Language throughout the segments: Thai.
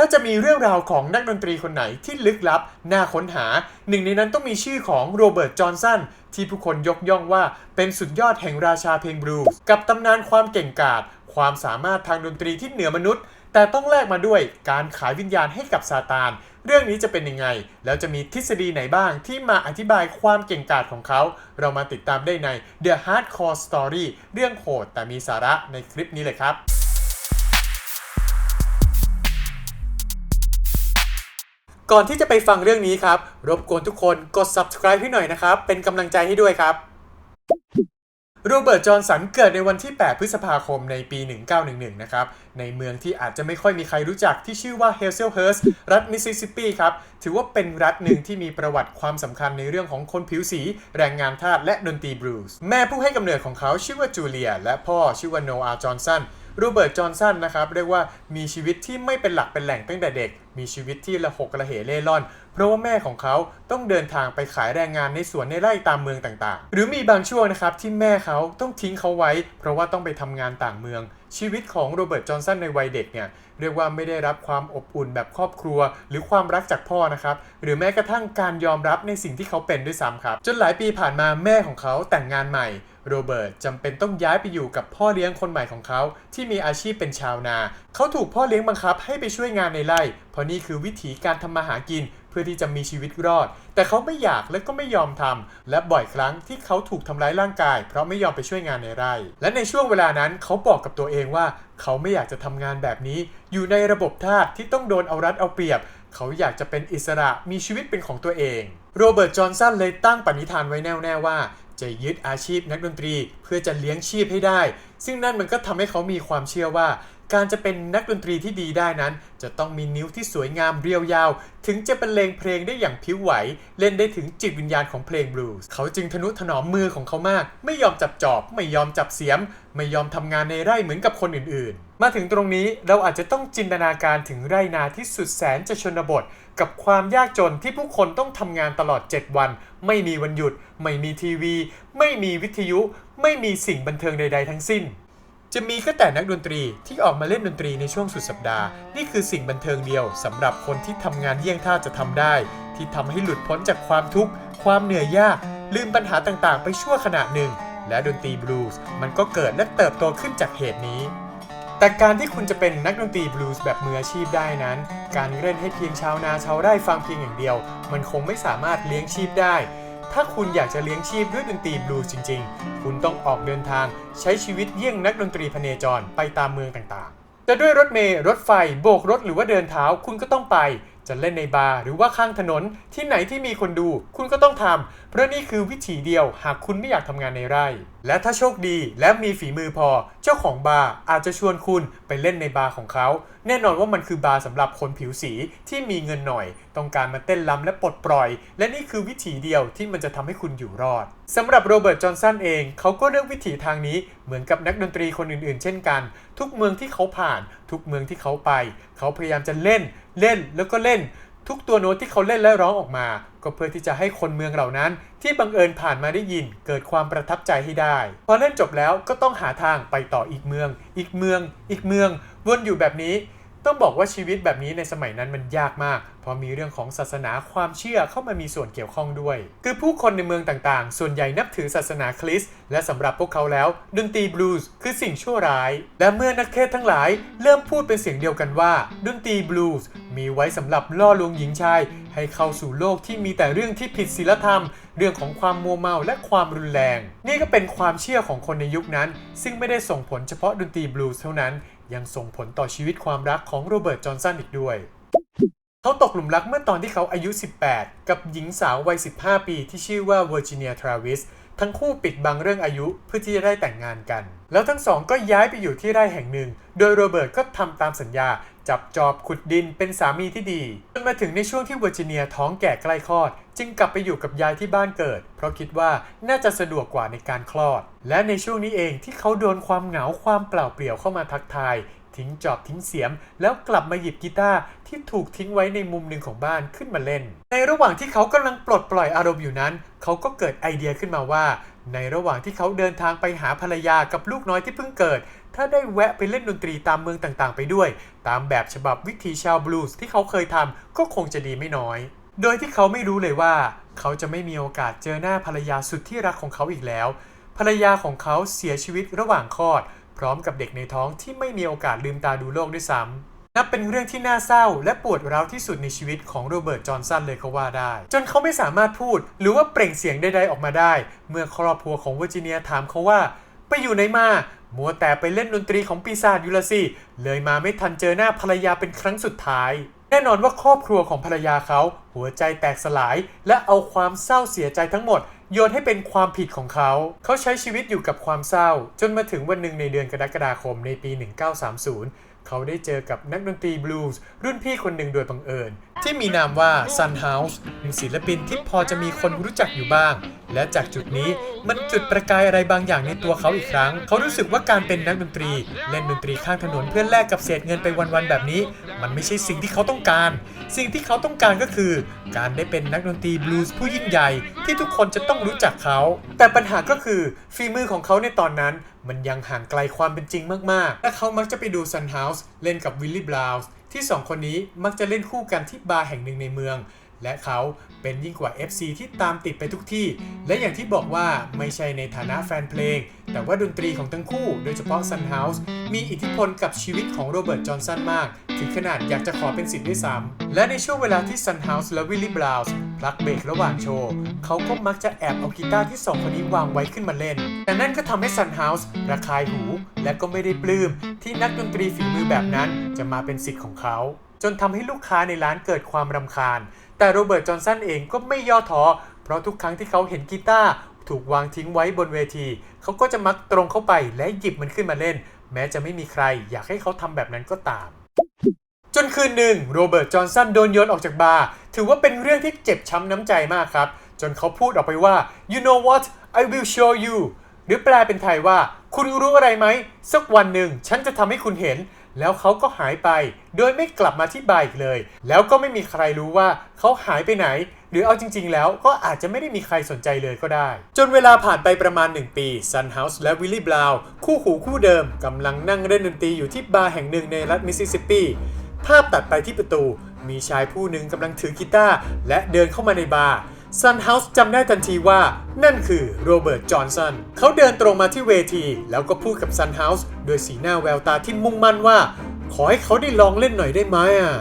ถ้าจะมีเรื่องราวของนักดนตรีคนไหนที่ลึกลับ น่าค้นหา หนึ่งในนั้นต้องมีชื่อของโรเบิร์ต จอห์นสัน ที่ผู้คนยกย่องว่าเป็นสุดยอดแห่งราชาเพลงบลูส์กับตำนานความเก่งกาจ ความสามารถทางดนตรีที่เหนือมนุษย์ แต่ต้องแลกมาด้วยการขายวิญญาณให้กับซาตาน เรื่องนี้จะเป็นยังไง แล้วจะมีทฤษฎีไหนบ้างที่มาอธิบายความเก่งกาจของเขา เรามาติดตามได้ใน The Hardcore Story เรื่องโหดแต่มีสาระในคลิปนี้เลยครับ ก่อนที่จะไปฟังเรื่องนี้ครับ รบกวนทุกคนกด subscribe ให้หน่อยนะครับ เป็นกำลังใจให้ด้วยครับ โรเบิร์ต จอห์นสันเกิดในวันที่ 8 พฤษภาคมในปี 1911 นะครับ ในเมืองที่อาจจะไม่ค่อยมีใครรู้จักที่ชื่อว่าเฮลเซลเฮิร์สรัฐมิสซิสซิปปีครับ ถือว่าเป็นรัฐหนึ่งที่มีประวัติความสำคัญในเรื่องของคนผิวสี แรงงานทาสและดนตรีบลูส์ แม่ผู้ให้กำเนิดของเขาชื่อว่าจูเลีย และพ่อชื่อว่าโนอาห์ จอห์นสัน โรเบิร์ต จอห์นสันนะครับเรียกว่ามีชีวิตที่ไม่เป็นหลักเป็นแหล่งตั้งแต่เด็ก มีชีวิตที่ระหกระเหเล่ร่อน เพราะว่าแม่ของเขาต้องเดินทางไปขายแรงงานในสวนในไร่ตามเมืองต่างๆ หรือมีบางช่วงนะครับที่แม่เขาต้องทิ้งเขาไว้ เพราะว่าต้องไปทำงานต่างเมือง ชีวิตของโรเบิร์ต จอห์นสันในวัยเด็กเนี่ยเรียกว่าไม่ได้รับความอบอุ่นแบบครอบครัว หรือความรักจากพ่อนะครับหรือแม้กระทั่งการยอมรับในสิ่งที่เขาเป็นด้วยซ้ำครับ จนหลายปีผ่านมาแม่ของเขาแต่งงานใหม่ โรเบิร์ตจำเป็นต้องย้ายไปอยู่กับพ่อเลี้ยงคนใหม่ของเขา ที่มีอาชีพเป็นชาวนา เขาถูกพ่อเลี้ยงบังคับให้ไปช่วยงานในไร่ เพราะนี่คือวิถีการทำมาหากินเพื่อที่จะมีชีวิตรอด แต่เขาไม่อยากและก็ไม่ยอมทำและบ่อยครั้งที่เขาถูกทำร้ายร่างกาย เพราะไม่ยอมไปช่วยงานในไร่ และในช่วงเวลานั้นเขาบอกกับตัวเองว่า เขาไม่อยากจะทำงานแบบนี้ อยู่ในระบบทาสที่ต้องโดนเอารัดเอาเปรียบ เขาอยากจะเป็นอิสระมีชีวิตเป็นของตัวเอง โรเบิร์ต จอห์นสันเลยตั้งปณิธานไว้แน่วแน่ว่า จะยึดอาชีพนักดนตรีเพื่อจะเลี้ยงชีพให้ได้ ซึ่งนั่นมันก็ทำให้เขามีความเชื่อว่า การจะเป็นนักดนตรีที่ดีได้นั้น จะต้องมีนิ้วที่สวยงามเรียวยาว ถึงจะบรรเลงเพลงได้อย่างผิวไหว เล่นได้ถึงจิตวิญญาณของเพลงบลูส์เขาจึงทนุถนอมมือของเขามาก ไม่ยอมจับจอบ ไม่ยอมจับเสียม ไม่ยอมทำงานในไร่เหมือนกับคนอื่นๆ มาถึงตรงนี้เราอาจจะต้องจินตนาการถึงไร่นาที่สุดแสนจะชนบท กับความยากจนที่ผู้คนต้องทำงานตลอด 7 วัน ไม่มีวันหยุด ไม่มีทีวี ไม่มีวิทยุ ไม่มีสิ่งบันเทิงใด ๆ ทั้งสิ้น จะมีก็แต่นักดนตรีที่ออกมาเล่นดนตรีในช่วงสุดสัปดาห์ นี่คือสิ่งบันเทิงเดียวสำหรับคนที่ทำงานเยี่ยงท่าจะทำได้ ที่ทำให้หลุดพ้นจากความทุกข์ ความเหนื่อยยาก ลืมปัญหาต่างๆ ไปชั่วขณะหนึ่ง และดนตรีบลูส์มันก็เกิดและเติบโตขึ้นจากเหตุนี้ แต่การที่คุณจะเป็นนักดนตรีบลูส์แบบมืออาชีพได้นั้น การเล่นให้เพียงชาวนาชาวไร่ฟังเพียงอย่างเดียว มันคงไม่สามารถเลี้ยงชีพได้ ถ้าคุณอยากจะเลี้ยงชีพด้วยดนตรีบลูส์จริง ๆ คุณต้องออกเดินทางใช้ชีวิตเยี่ยงนักดนตรีพเนจรไปตามเมืองต่างๆ จะด้วยรถเมล์รถไฟ โบกรถหรือว่าเดินเท้าคุณก็ต้องไป จะเล่นในบาร์หรือว่าข้างถนนที่ไหนที่มีคนดู คุณก็ต้องทำเพราะนี่คือวิถีเดียวหากคุณไม่อยากทำงานในไร่ และถ้าโชคดีและมีฝีมือพอ เจ้าของบาร์อาจจะชวนคุณไปเล่นในบาร์ของเขา แน่นอนว่ามันคือบาร์สำหรับคนผิวสีที่มีเงินหน่อย ต้องการมาเต้นรำและปลดปล่อย และนี่คือวิถีเดียวที่มันจะทำให้คุณอยู่รอดสำหรับโรเบิร์ตจอห์นสันเอง เขาก็เลือกวิถีทางนี้เหมือนกับนักดนตรีคนอื่นๆ เช่นกัน ทุกเมืองที่เขาผ่าน ทุกเมืองที่เขาไป เขาพยายามจะเล่น เล่นแล้วก็เล่น ทุกตัวโน้ตที่เขาเล่นและร้องออกมา ก็เพื่อที่จะให้คนเมืองเหล่านั้น ที่บังเอิญผ่านมาได้ยิน เกิดความประทับใจให้ได้ พอเล่นจบแล้วก็ต้องหาทางไปต่ออีกเมือง อีกเมือง อีกเมือง วนอยู่แบบนี้ ต้องบอกว่าชีวิตแบบนี้ในสมัยนั้นมันยากมาก ราะมีเรื่องของศาสนาความเชื่อเข้ามามีส่วนเกี่ยวข้องด้วย คือผู้คนในเมืองต่างๆ ส่วนใหญ่นับถือศาสนาคริสต์และสำหรับพวกเขาแล้วดนตรีบลูส์คือสิ่งชั่วร้าย และเมื่อนักเทศทั้งหลาย เริ่มพูดเป็นเสียงเดียวกันว่าดนตรีบลูส์มีไว้สำหรับล่อลวงหญิงชาย ให้เข้าสู่โลกที่มีแต่เรื่องที่ผิดศีลธรรม เรื่องของความมัวเมาและความรุนแรง นี่ก็เป็นความเชื่อของคนในยุคนั้น ซึ่งไม่ได้ส่งผลเฉพาะดนตรีบลูส์เท่านั้น ยังส่งผลต่อชีวิตความรักของโรเบิร์ตจอห์นสันอีกด้วย เขาตกหลุมรักเมื่อตอนที่เขาอายุ 18 กับหญิงสาววัย 15 ปีที่ชื่อว่าเวอร์จิเนียทราวิสทั้งคู่ปิดบังเรื่องอายุเพื่อที่จะได้แต่งงานกัน แล้วทั้งสองก็ย้ายไปอยู่ที่ไร่แห่งหนึ่ง โดยโรเบิร์ตก็ทำตามสัญญา จับจอบขุดดินเป็นสามีที่ดีจนมาถึงในช่วงที่เวอร์จิเนียท้องแก่ใกล้คลอด จึงกลับไปอยู่กับยายที่บ้านเกิด เพราะคิดว่าน่าจะสะดวกกว่าในการคลอด และในช่วงนี้เองที่เขาโดนความเหงาความเปล่าเปลี่ยวเข้ามาทักทาย ทิ้งจอบทิ้งเสียม แล้วกลับมาหยิบกีตาร์ที่ถูกทิ้งไว้ในมุมหนึ่งของบ้านขึ้นมาเล่น ในระหว่างที่เขากำลังปลดปล่อยอารมณ์อยู่นั้น เขาก็เกิดไอเดียขึ้นมาว่า ในระหว่างที่เขาเดินทางไปหาภรรยากับลูกน้อยที่เพิ่งเกิด ถ้าได้แวะไปเล่นดนตรีตามเมืองต่างๆ ไปด้วย ตามแบบฉบับวิถีชาวบลูส์ที่เขาเคยทำก็คงจะดีไม่น้อย โดยที่เขาไม่รู้เลยว่า เขาจะไม่มีโอกาสเจอหน้าภรรยาสุดที่รักของเขาอีกแล้วภรรยาของเขาเสียชีวิตระหว่างคลอด พร้อมกับเด็กในท้องที่ไม่มีโอกาสลืมตาดูโลกด้วยซ้ำนับเป็นเรื่องที่น่าเศร้า และปวดร้าวที่สุดในชีวิตของโรเบิร์ตจอห์นสันเลยก็ว่าได้ จนเขาไม่สามารถพูด หรือว่าเปล่งเสียงใดๆออกมาได้ เมื่อครอบครัวของเวอร์จิเนียถามเขาว่าไปอยู่ไหนมามัวแต่ไปเล่นดนตรีของปีศาจอยู่ละสิ เลยมาไม่ทันเจอหน้าภรรยาเป็นครั้งสุดท้าย แน่นอนว่าครอบครัวของภรรยาเขา หัวใจแตกสลาย และเอาความเศร้าเสียใจทั้งหมด โยนให้เป็นความผิดของเขา เขาใช้ชีวิตอยู่กับความเศร้า จนมาถึงวันหนึ่งในเดือนกรกฎาคมในปี 1930 เขาได้เจอกับนักดนตรีบลูส์รุ่นพี่คนหนึ่งโดยบังเอิญ ที่มีนามว่า Sun House เป็นศิลปินที่พอจะมีคนรู้จักอยู่บ้าง และจากจุดนี้มันจุดประกายอะไรบางอย่างในตัวเขาอีกครั้ง เขารู้สึกว่าการเป็นนักดนตรี เล่นดนตรีข้างถนนเพื่อแลกกับเศษเงินไปวันๆแบบนี้ มันไม่ใช่สิ่งที่เขาต้องการ สิ่งที่เขาต้องการก็คือ การได้เป็นนักดนตรีบลูส์ผู้ยิ่งใหญ่ที่ทุกคนจะต้องรู้จักเขา แต่ปัญหาก็คือฝีมือของเขาในตอนนั้น มันยังห่างไกลความเป็นจริงมากๆ และเขามักจะไปดู Sun House เล่นกับวิลลี่บราวส์ ที่สองคนนี้มักจะเล่นคู่กันที่บาร์แห่งหนึ่งในเมือง และเขาเป็นยิ่งกว่า FC ที่ตามติดไปทุกที่ และอย่างที่บอกว่าไม่ใช่ในฐานะแฟนเพลง แต่ว่าดนตรีของทั้งคู่ โดยเฉพาะ Sun House มีอิทธิพลกับชีวิตของโรเบิร์ต จอห์นสันมาก ถึงขนาดอยากจะขอเป็นสิทธิ์ด้วยซ้ำและในช่วงเวลาที่ Sun House และวิลลี่บราวส์พลักเบรกระหว่างโชว์ เขาก็มักจะแอบเอากีตาร์ที่สองคนนี้วางไว้ขึ้นมาเล่น แต่นั่นก็ทำให้ Sun House ระคายหู และก็ไม่ได้ปลื้มที่นักดนตรีฝีมือแบบนั้นจะมาเป็นสิทธิ์ของเขา จนทำให้ลูกค้าในร้านเกิดความรำคาญ แต่โรเบิร์ตจอห์นสันเองก็ไม่ย่อท้อเพราะทุกครั้งที่เขาเห็นกีตาร์ถูกวางทิ้งไว้บนเวที เขาก็จะมักตรงเข้าไปและหยิบมันขึ้นมาเล่น แม้จะไม่มีใครอยากให้เขาทำแบบนั้นก็ตาม จนคืนหนึ่งโรเบิร์ตจอห์นสันโดนโยนออกจากบาร์ถือว่าเป็นเรื่องที่เจ็บช้ำน้ำใจมากครับ จนเขาพูดออกไปว่า you know what I will show you หรือแปลเป็นไทยว่า คุณรู้อะไรไหม สักวันหนึ่งฉันจะทำให้คุณเห็น แล้วเขาก็หายไป โดยไม่กลับมาที่บาร์อีกเลย แล้วก็ไม่มีใครรู้ว่าเขาหายไปไหน หรือเอาจริง ๆ แล้วก็อาจจะไม่ได้มีใครสนใจเลยก็ได้ จนเวลาผ่านไปประมาณ 1 ปี Sun House และ Willie Brown คู่หูคู่เดิมกำลังนั่งเล่นดนตรีอยู่ที่บาร์แห่งหนึ่งในรัฐมิสซิสซิปปีภาพตัดไปที่ประตู มีชายผู้หนึ่งกำลังถือกีตาร์และเดินเข้ามาในบาร์ ซันเฮาส์จำได้ทันทีว่านั่นคือโรเบิร์ต จอห์นสัน เขาเดินตรงมาที่เวที แล้วก็พูดกับซันเฮาส์โดยสีหน้าแววตาที่มุ่งมั่นว่า ขอให้เขาได้ลองเล่นหน่อยได้ไหมอะ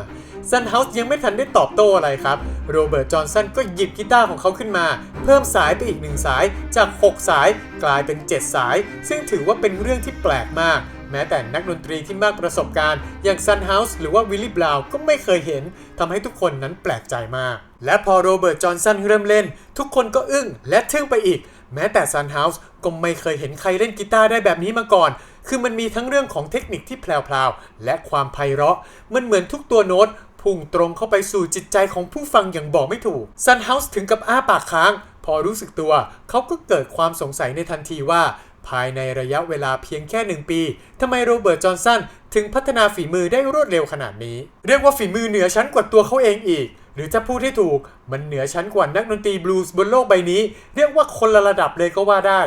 ซันเฮาส์ยังไม่ทันได้ตอบโต้อะไรครับ โรเบิร์ต จอห์นสันก็หยิบกีตาร์ของเขาขึ้นมา เพิ่มสายไปอีกหนึ่งสายจาก 6 สายกลายเป็น 7 สาย ซึ่งถือว่าเป็นเรื่องที่แปลกมาก แม้แต่นักดนตรีที่มากประสบการณ์ อย่างซันเฮาส์หรือว่าวิลลี่บราวน์ก็ไม่เคยเห็นทำให้ทุกคนนั้นแปลกใจมาก และพอโรเบิร์ตจอห์นสันเริ่มเล่น ทุกคนก็อึ้งและทึ่งไปอีก แม้แต่ซันเฮาส์ก็ไม่เคยเห็นใครเล่นกีตาร์ได้แบบนี้มาก่อน คือมันมีทั้งเรื่องของเทคนิคที่แพรวๆ และความไพเราะ มันเหมือนทุกตัวโน้ตพุ่งตรงเข้าไปสู่จิตใจของผู้ฟังอย่างบอกไม่ถูกซันเฮาส์ถึงกับอ้าปากค้าง พอรู้สึกตัว เขาก็เกิดความสงสัยในทันทีว่า ภายในระยะเวลาเพียงแค่หนึ่งปีทำไมโรเบิร์ตจอห์นสันถึงพัฒนาฝีมือได้รวดเร็วขนาดนี้ เรียกว่าฝีมือเหนือชั้นกว่าตัวเขาเองอีก หรือจะพูดให้ถูกมันเหนือชั้นกว่านักดนตรีบลูส์บนโลกใบนี้ เรียกว่าคนละระดับเลยก็ว่าได้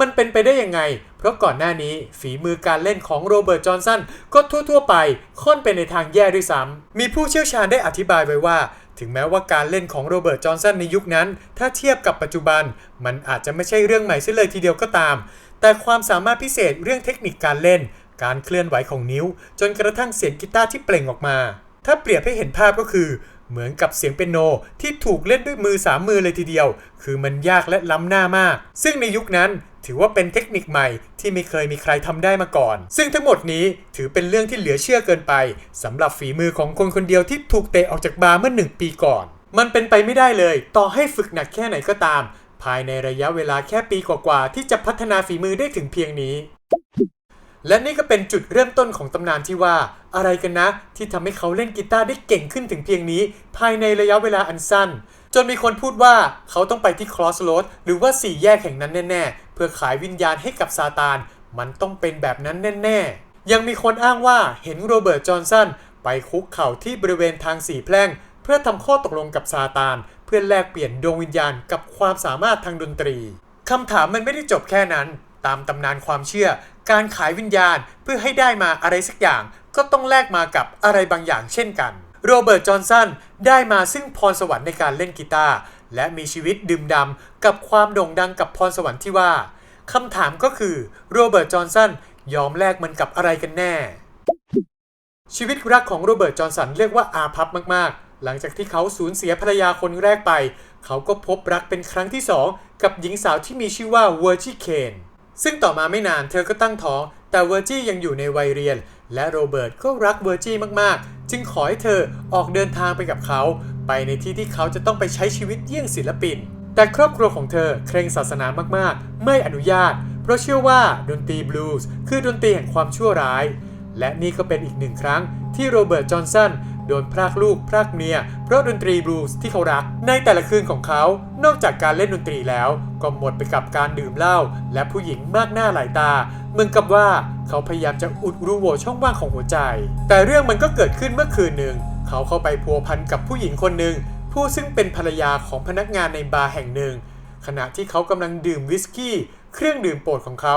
มันเป็นไปได้ยังไง เพราะก่อนหน้านี้ฝีมือการเล่นของโรเบิร์ตจอห์นสันก็ทั่ว ๆ ไปค่อนไปในทางแย่ด้วยซ้ำมีผู้เชี่ยวชาญได้อธิบายไว้ว่าถึงแม้ว่าการเล่นของโรเบิร์ต จอห์นสันในยุคนั้น ถ้าเทียบกับปัจจุบัน มันอาจจะไม่ใช่เรื่องใหม่เสียเลยทีเดียวก็ตาม แต่ความสามารถพิเศษเรื่องเทคนิคการเล่น การเคลื่อนไหวของนิ้ว จนกระทั่งเสียงกีตาร์ที่เปล่งออกมา ถ้าเปรียบให้เห็นภาพก็คือ เหมือนกับเสียงเปียโนที่ถูกเล่นด้วยมือสามมือเลยทีเดียว คือมันยากและล้ำหน้ามาก ซึ่งในยุคนั้นถือว่าเป็นเทคนิคใหม่ที่ไม่เคยมีใครทำได้มาก่อน ซึ่งทั้งหมดนี้ถือเป็นเรื่องที่เหลือเชื่อเกินไปสำหรับฝีมือของคนคนเดียวที่ถูกเตะออกจากบาร์เมื่อหนึ่งปีก่อน มันเป็นไปไม่ได้เลย ต่อให้ฝึกหนักแค่ไหนก็ตาม ภายในระยะเวลาแค่ปีกว่าๆที่จะพัฒนาฝีมือได้ถึงเพียงนี้ และนี่ก็เป็นจุดเริ่มต้นของตำนานที่ว่า อะไรกันนะ ที่ทำให้เขาเล่นกีตาร์ได้เก่งขึ้นถึงเพียงนี้ ภายในระยะเวลาอันสั้น จนมีคนพูดว่าเขาต้องไปที่ครอสโรดหรือว่าสี่แยกแห่งนั้นแน่ ๆ เพื่อขายวิญญาณให้กับซาตาน มันต้องเป็นแบบนั้นแน่ ๆ ยังมีคนอ้างว่าเห็นโรเบิร์ตจอห์นสันไปคุกเข่าที่บริเวณทางสี่แพร่ง เพื่อทำข้อตกลงกับซาตาน เพื่อแลกเปลี่ยนดวงวิญญาณกับความสามารถทางดนตรีคำถามมันไม่ได้จบแค่นั้น ตามตำนานความเชื่อ การขายวิญญาณเพื่อให้ได้มาอะไรสักอย่าง ก็ต้องแลกมากับอะไรบางอย่างเช่นกัน โรเบิร์ต จอห์นสันได้มาซึ่งพรสวรรค์ในการเล่นกีตาร์และมีชีวิตดื่มดำกับความโด่งดังกับพรสวรรค์ที่ว่าคำถามก็คือโรเบิร์ต จอห์นสันยอมแลกมันกับอะไรกันแน่ ชีวิตรักของโรเบิร์ต จอห์นสันเรียกว่าอาภัพมาก ๆ หลังจากที่เขาสูญเสียภรรยาคนแรกไป เขาก็พบรักเป็นครั้งที่สองกับหญิงสาวที่มีชื่อว่าเวอร์จิเคน ซึ่งต่อมาไม่นานเธอก็ตั้งท้อง แต่เวอร์จี้ยังอยู่ในวัยเรียน และโรเบิร์ตก็รักเวอร์จี้มากๆ จึงขอให้เธอออกเดินทางไปกับเขา ไปในที่ที่เขาจะต้องไปใช้ชีวิตเยี่ยงศิลปิน แต่ครอบครัวของเธอเคร่งศาสนามากๆ ไม่อนุญาต เพราะเชื่อว่าดนตรีบลูส์คือดนตรีแห่งความชั่วร้าย และนี่ก็เป็นอีกหนึ่งครั้งที่โรเบิร์ตจอห์นสัน โดนพรากลูกพรากเมีย เพราะดนตรีบลูส์ที่เขารัก ในแต่ละคืนของเขา นอกจากการเล่นดนตรีแล้ว ก็หมดไปกับการดื่มเหล้าและผู้หญิงมากหน้าหลายตา เหมือนกับว่าเขาพยายามจะอุดรูโหว่ช่องว่างของหัวใจ แต่เรื่องมันก็เกิดขึ้นเมื่อคืนหนึ่ง เขาเข้าไปพัวพันกับผู้หญิงคนหนึ่งผู้ซึ่งเป็นภรรยาของพนักงานในบาร์แห่งหนึ่ง ขณะที่เขากำลังดื่มวิสกี้ เครื่องดื่มโปรดของเขา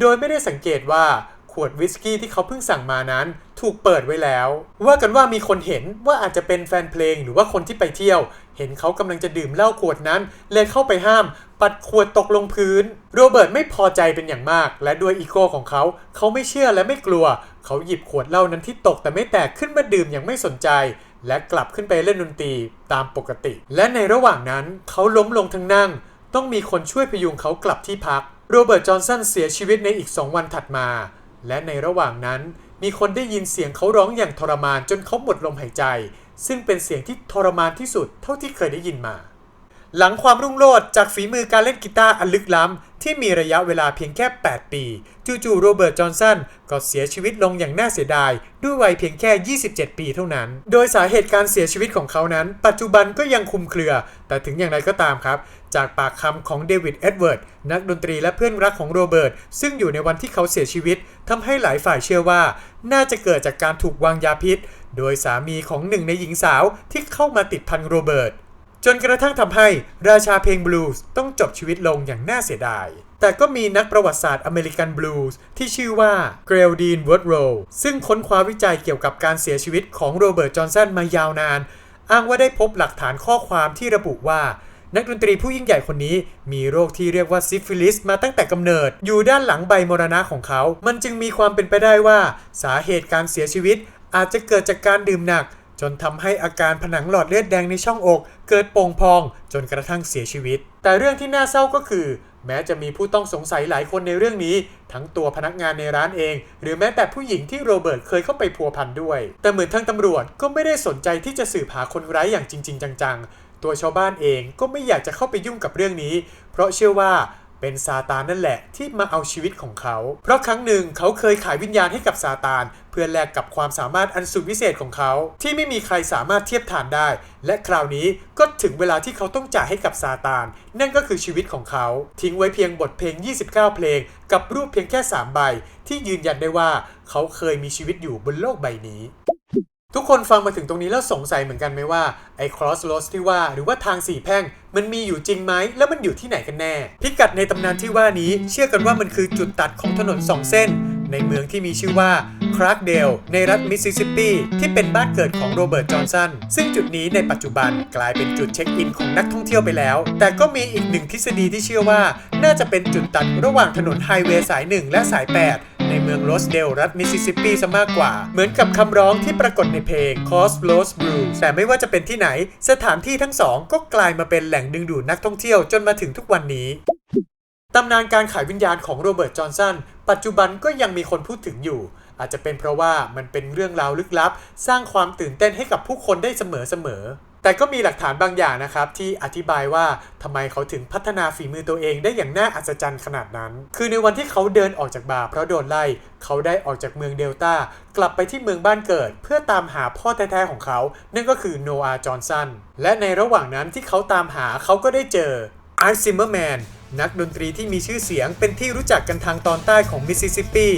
โดยไม่ได้สังเกตว่าขวดวิสกี้ที่เขาเพิ่งสั่งมานั้น ถูกเปิดไว้แล้ว ว่ากันว่ามีคนเห็นว่าอาจจะเป็นแฟนเพลงหรือว่าคนที่ไปเที่ยว เห็นเขากำลังจะดื่มเหล้าขวดนั้นเลยเข้าไปห้าม ปัดขวดตกลงพื้น โรเบิร์ตไม่พอใจเป็นอย่างมาก และด้วยอีโก้ของเขา เขาไม่เชื่อและไม่กลัว เขาหยิบขวดเหล้านั้นที่ตกแต่ไม่แตกขึ้นมาดื่มอย่างไม่สนใจ และกลับขึ้นไปเล่นดนตรีตามปกติ และในระหว่างนั้นเขาล้มลงทั้งนั่ง ต้องมีคนช่วยพยุงเขากลับที่พักโรเบิร์ตจอห์นสันเสียชีวิตในอีก2วันถัดมา และในระหว่างนั้น มีคนได้ยินเสียงเขาร้องอย่างทรมานจนเขาหมดลมหายใจ ซึ่งเป็นเสียงที่ทรมานที่สุดเท่าที่เคยได้ยินมา หลังความรุ่งโรจน์จากฝีมือการเล่นกีตาร์อันลึกล้ำ ที่มีระยะเวลาเพียงแค่ 8 ปี จู่ๆโรเบิร์ตจอห์นสันก็เสียชีวิตลงอย่างน่าเสียดาย ด้วยวัยเพียงแค่ 27 ปีเท่านั้น โดยสาเหตุการเสียชีวิตของเขานั้น ปัจจุบันก็ยังคลุมเครือ แต่ถึงอย่างไรก็ตามครับ จากปากคำของเดวิดเอ็ดเวิร์ดนักดนตรีและเพื่อนรักของโรเบิร์ตซึ่งอยู่ในวันที่เขาเสียชีวิตทำให้หลายฝ่ายเชื่อว่า น่าจะเกิดจากการถูกวางยาพิษ โดยสามีของหนึ่งในหญิงสาวที่เข้ามาติดพันโรเบิร์ตจนกระทั่งทำให้ราชาเพลงบลูส์ต้องจบชีวิตลงอย่างน่าเสียดาย แต่ก็มีนักประวัติศาสตร์อเมริกันบลูส์ที่ชื่อว่าเกรลดีนเวิร์ดโรซึ่งค้นคว้าวิจัยเกี่ยวกับการเสียชีวิตของโรเบิร์ตจอห์นสันมายาวนาน อ้างว่าได้พบหลักฐานข้อความที่ระบุว่า นักดนตรีผู้ยิ่งใหญ่คนนี้มีโรคที่เรียกว่าซิฟิลิสมาตั้งแต่กำเนิด อยู่ด้านหลังใบมรณะของเขา มันจึงมีความเป็นไปได้ว่า สาเหตุการเสียชีวิต อาจจะเกิดจากการดื่มหนัก จนทำให้อาการผนังหลอดเลือดแดงในช่องอก เกิดโป่งพอง จนกระทั่งเสียชีวิต แต่เรื่องที่น่าเศร้าก็คือ แม้จะมีผู้ต้องสงสัยหลายคนในเรื่องนี้ ทั้งตัวพนักงานในร้านเอง หรือแม้แต่ผู้หญิงที่โรเบิร์ตเคยเข้าไปพัวพันด้วย แต่เหมือนทางตำรวจก็ไม่ได้สนใจที่จะสืบหาคนร้ายอย่างจริง ๆ จังๆ ตัวชาวบ้านเองก็ไม่อยากจะเข้าไปยุ่งกับเรื่องนี้ เพราะเชื่อว่าเป็นซาตานนั่นแหละที่มาเอาชีวิตของเขา เพราะครั้งหนึ่งเขาเคยขายวิญญาณให้กับซาตาน เพื่อแลกกับความสามารถอันสุดวิเศษของเขา ที่ไม่มีใครสามารถเทียบทานได้ และคราวนี้ก็ถึงเวลาที่เขาต้องจ่ายให้กับซาตาน นั่นก็คือชีวิตของเขา ทิ้งไว้เพียงบทเพลง 29 เพลง กับรูปเพียงแค่ 3 ใบ ที่ยืนยันได้ว่าเขาเคยมีชีวิตอยู่บนโลกใบนี้ ทุกคนฟังมาถึงตรงนี้แล้วสงสัยเหมือนกันไหมว่า ไอ้ cross roads ที่ว่าหรือว่าทางสี่แพร่ง มันมีอยู่จริงไหม แล้วมันอยู่ที่ไหนกันแน่ พิกัดในตำนานที่ว่านี้เชื่อกันว่ามันคือจุดตัดของถนนสองเส้น ในเมืองที่มีชื่อว่าคราร์กเดลในรัฐมิสซิสซิปปีที่เป็นบ้านเกิดของโรเบิร์ตจอห์นสันซึ่งจุดนี้ในปัจจุบันกลายเป็นจุดเช็คอินของนักท่องเที่ยวไปแล้ว แต่ก็มีอีกหนึ่งทฤษฎีที่เชื่อว่า น่าจะเป็นจุดตัดระหว่างถนนไฮเวย์สาย 1 และสาย 8 ในเมืองโรสเดลรัฐมิสซิสซิปปีซะมากกว่า เหมือนกับคำร้องที่ปรากฏในเพลง Cos Los Blues แต่ไม่ว่าจะเป็นที่ไหน สถานที่ทั้งสองก็กลายมาเป็นแหล่งดึงดูดนักท่องเที่ยวจนมาถึงทุกวันนี้ตำนานการขายวิญญาณของโรเบิร์ต จอห์นสัน ปัจจุบันก็ยังมีคนพูดถึงอยู่ อาจจะเป็นเพราะว่ามันเป็นเรื่องราวลึกลับ สร้างความตื่นเต้นให้กับผู้คนได้เสมอๆ แต่ก็มีหลักฐานบางอย่างนะครับ ที่อธิบายว่าทำไมเขาถึงพัฒนาฝีมือตัวเองได้อย่างน่าอัศจรรย์ขนาดนั้น คือในวันที่เขาเดินออกจากบาร์เพราะโดนไล่เขาได้ออกจากเมืองเดลต้ากลับไปที่เมืองบ้านเกิด เพื่อตามหาพ่อแท้ๆของเขา นั่นก็คือโนอาห์จอห์นสันและในระหว่างนั้นที่เขาตามหาเขาก็ได้เจออาร์ซิมเมอร์แมนนักดนตรีที่มีชื่อเสียงเป็นที่รู้จักกันทางตอนใต้ของมิสซิสซิปปี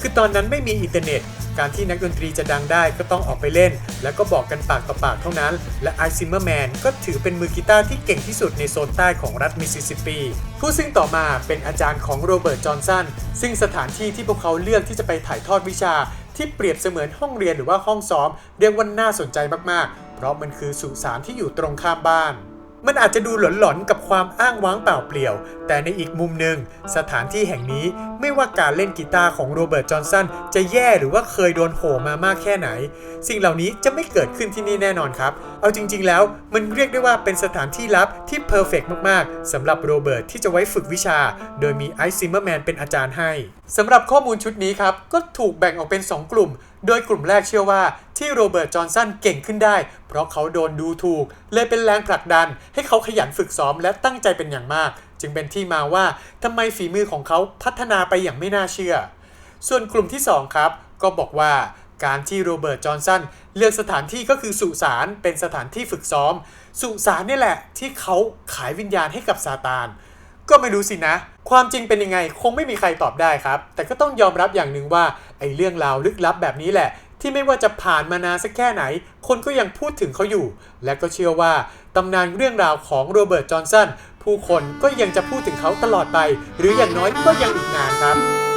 คือตอนนั้นไม่มีอินเทอร์เน็ต การที่นักดนตรีจะดังได้ก็ต้องออกไปเล่น แล้วก็บอกกันปากต่อปากเท่านั้น และไอซิมเมอร์แมนก็ถือเป็นมือกีตาร์ที่เก่งที่สุดในโซนใต้ของรัฐมิสซิสซิปปี ผู้ซึ่งต่อมาเป็นอาจารย์ของโรเบิร์ต จอห์นสัน ซึ่งสถานที่ที่พวกเขาเลือกที่จะไปถ่ายทอดวิชา ที่เปรียบเสมือนห้องเรียนหรือว่าห้องซ้อม เรียกว่าน่าสนใจมากๆ เพราะมันคือสุสานที่อยู่ตรงข้ามบ้าน มันอาจจะดูหลอนๆกับความอ้างว้างเปล่าเปลี่ยว แต่ในอีกมุมหนึ่งสถานที่แห่งนี้ไม่ว่าการเล่นกีตาร์ของโรเบิร์ตจอห์นสันจะแย่หรือว่าเคยโดนโหมามากแค่ไหน สิ่งเหล่านี้จะไม่เกิดขึ้นที่นี่แน่นอนครับ เอาจริง ๆ แล้วมันเรียกได้ว่าเป็นสถานที่ลับที่เพอร์เฟกมากๆสำหรับโรเบิร์ตที่จะไว้ฝึกวิชา โดยมีไอซ์ซิมเมอร์แมนเป็นอาจารย์ให้สำหรับข้อมูลชุดนี้ครับก็ถูกแบ่งออกเป็น 2 กลุ่ม โดยกลุ่มแรกเชื่อว่าที่โรเบิร์ต จอห์นสันเก่งขึ้นได้ เพราะเขาโดนดูถูก เลยเป็นแรงผลักดัน ให้เขาขยันฝึกซ้อมและตั้งใจเป็นอย่างมาก จึงเป็นที่มาว่าทำไมฝีมือของเขาพัฒนาไปอย่างไม่น่าเชื่อ ส่วนกลุ่มที่ 2 ครับ ก็บอกว่าการที่โรเบิร์ต จอห์นสันเลือกสถานที่ก็คือสุสานเป็นสถานที่ฝึกซ้อม สุสานนี่แหละที่เขาขายวิญญาณให้กับซาตาน ก็ไม่รู้สินะ ความจริงเป็นยังไงคงไม่มีใครตอบได้ครับ แต่ก็ต้องยอมรับอย่างหนึ่งว่าไอ้เรื่องราวลึกลับแบบนี้แหละ ที่ไม่ว่าจะผ่านมานานสักแค่ไหน คนก็ยังพูดถึงเขาอยู่ และก็เชื่อว่าตำนานเรื่องราวของโรเบิร์ตจอห์นสันผู้คนก็ยังจะพูดถึงเขาตลอดไป หรืออย่างน้อยก็ยังอีกนานครับ